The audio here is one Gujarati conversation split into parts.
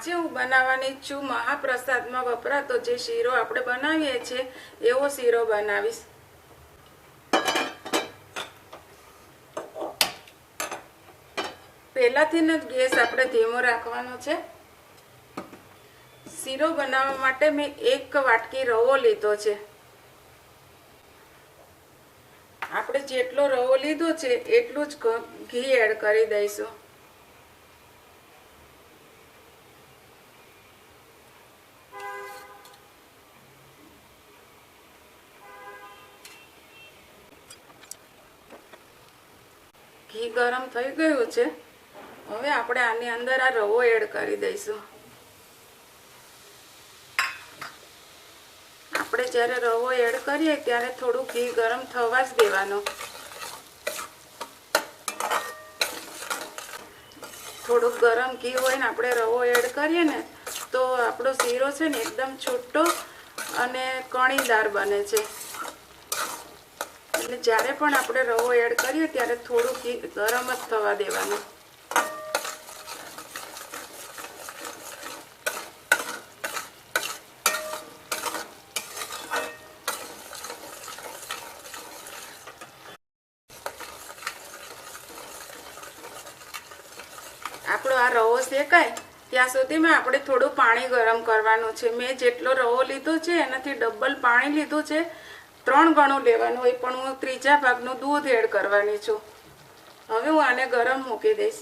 આજે હું બનાવવાની છું મહાપ્રસાદમાં વપરાતો જે શીરો આપણે બનાવીએ છીએ, એવો શીરો બનાવીશ. પહેલાથી જ ગેસ આપણે ધીમો રાખવાનો છે. શીરો બનાવવા માટે મેં એક વાટકી રવો લીધો છે. આપણે જેટલો રવો લીધો છે, એટલું જ ઘી એડ કરી દઈશું. ઘી ગરમ થઈ ગયું છે. હવે આપણે આની અંદર આ રવો એડ કરી દઈશું. આપણે જ્યારે રવો એડ કરીએ ત્યારે થોડું ઘી ગરમ થવા જ દેવાનું. થોડુંક ગરમ ઘી હોય ને આપણે રવો એડ કરીએ ને, તો આપણો શીરો છે ને એકદમ છૂટો અને કણીદાર બને છે. એટલે જ્યારે પણ આપણે રવો એડ કરીએ ત્યારે થોડું ગરમ જ થવા દેવાનું. આપણો આ રવો શેકાય, ત્યાં સુધીમાં આપણે થોડું પાણી ગરમ કરવાનું છે. મેં જેટલો રવો લીધો છે, એનાથી ડબલ પાણી લીધું છે ત્રણ ગણું લેવાનું હોય, પણ હું ત્રીજા ભાગનું દૂધ એડ કરવાની છું. હવે હું આને ગરમ મૂકી દઈશ.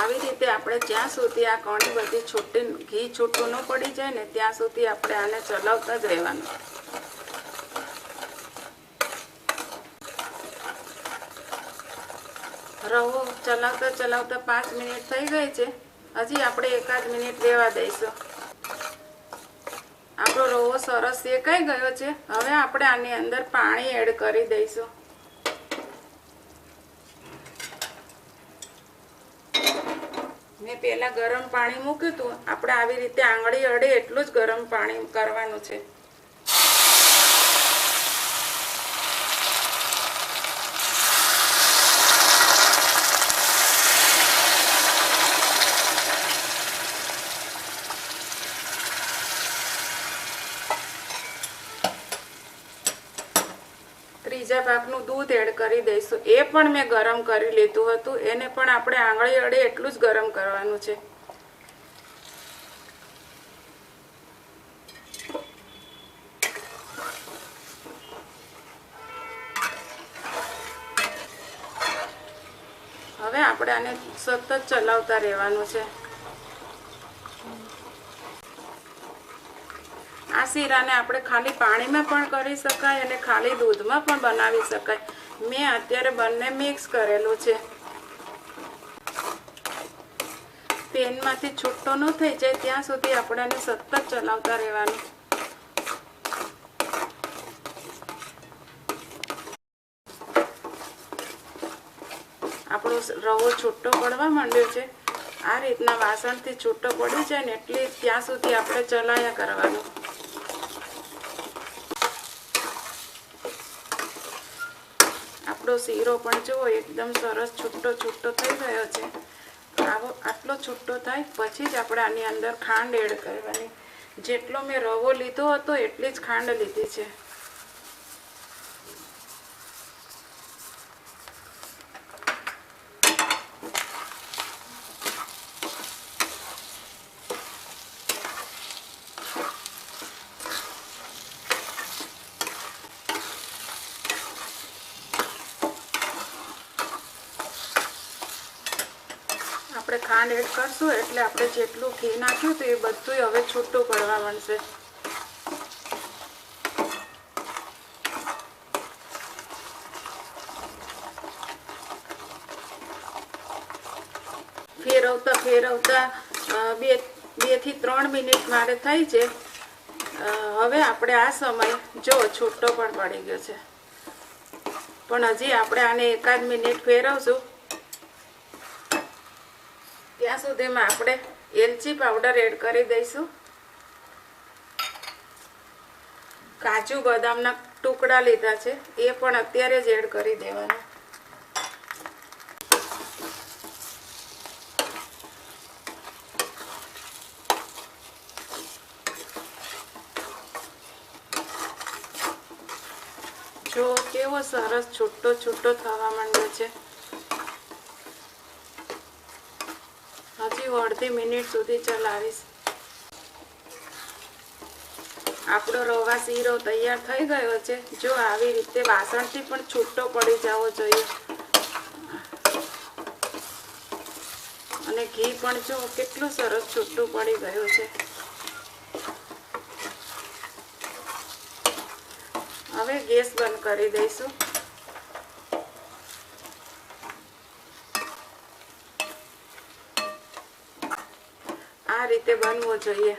આવી રીતે આપણે જ્યાં સુધી આ ઘણી બધી છૂટી, ઘી છૂટું ન પડી જાય ને, ત્યાં સુધી આપણે આને ચલાવતા જ રહેવાનું. રવો ચલાવતા ચલાવતા પાંચ મિનિટ થઈ ગઈ છે. હજી આપણે એકાદ મિનિટ રહેવા દઈશું. આપણો રવો સરસ શેકાઈ ગયો છે. હવે આપણે આની અંદર પાણી એડ કરી દઈશું. મેં પહેલાં ગરમ પાણી મૂક્યું હતું. આપણે આવી રીતે આંગળી અડે એટલું જ ગરમ પાણી કરવાનું છે. ત્રીજા ભાગનું દૂધ એડ કરી દઈશું. એ પણ મેં ગરમ કરી લીધું હતું. એને પણ આપણે આંગળી અડે એટલું જ ગરમ કરવાનું છે. હવે આપણે આને સતત ચલાવતા રહેવાનું છે. આ શીરાને આપણે ખાલી પાણીમાં પણ કરી શકાય અને ખાલી દૂધમાં પણ બનાવી શકાય. મેં અત્યારે બંને મિક્સ કરેલું છે. પેનમાંથી છૂટો ન થઈ જાય, ત્યાં સુધી આપણે એને સતત ચલાવતા રહેવાનું. આપણો રવો છૂટો પડવા માંડ્યો છે. આ રીતના વાસણથી છૂટો પડી જાય ને એટલે ત્યાં સુધી આપણે ચલાયા કરવાનું. આપણો શીરો પણ જુઓ, એકદમ સરસ છૂટો છૂટો થઈ ગયો છે. આવો, આટલો છૂટો થાય, પછી જ આપણે આની અંદર ખાંડ એડ કરવાની. જેટલો મેં રવો લીધો હતો, એટલી જ ખાંડ લીધી છે. આપણે ખાંડ એડ કરશું એટલે આપણે જેટલું ઘી નાખ્યું હતું એ બધું હવે છૂટું પડવા મળશે ફેરવતા ફેરવતા બે, બેથી ત્રણ મિનિટ મારે થઈ છે. હવે આપણે આ સમય જો છૂટો પણ પડી ગયો છે. પણ હજી આપણે આને એકાદ મિનિટ ફેરવશું. ત્યાં સુધીમાં આપણે એલચી પાવડર એડ કરી દઈશું. કાજુ બદામના ટુકડા લીધા છે, એ પણ અત્યારે જ એડ કરી દેવાના. જો કેવો સરસ છૂટો છૂટો થવા માંડ્યો છે હજી હું અડધી મિનિટ સુધી ચલાવીશ. આપણો રવા શીરો તૈયાર થઈ ગયો છે. જો આવી રીતે વાસણથી પણ છૂટો પડી જવો જોઈએ. અને ઘી પણ જો કેટલું સરસ છૂટું પડી ગયું છે. હવે ગેસ બંધ કરી દઈશું. આ રીતે બનવો જોઈએ.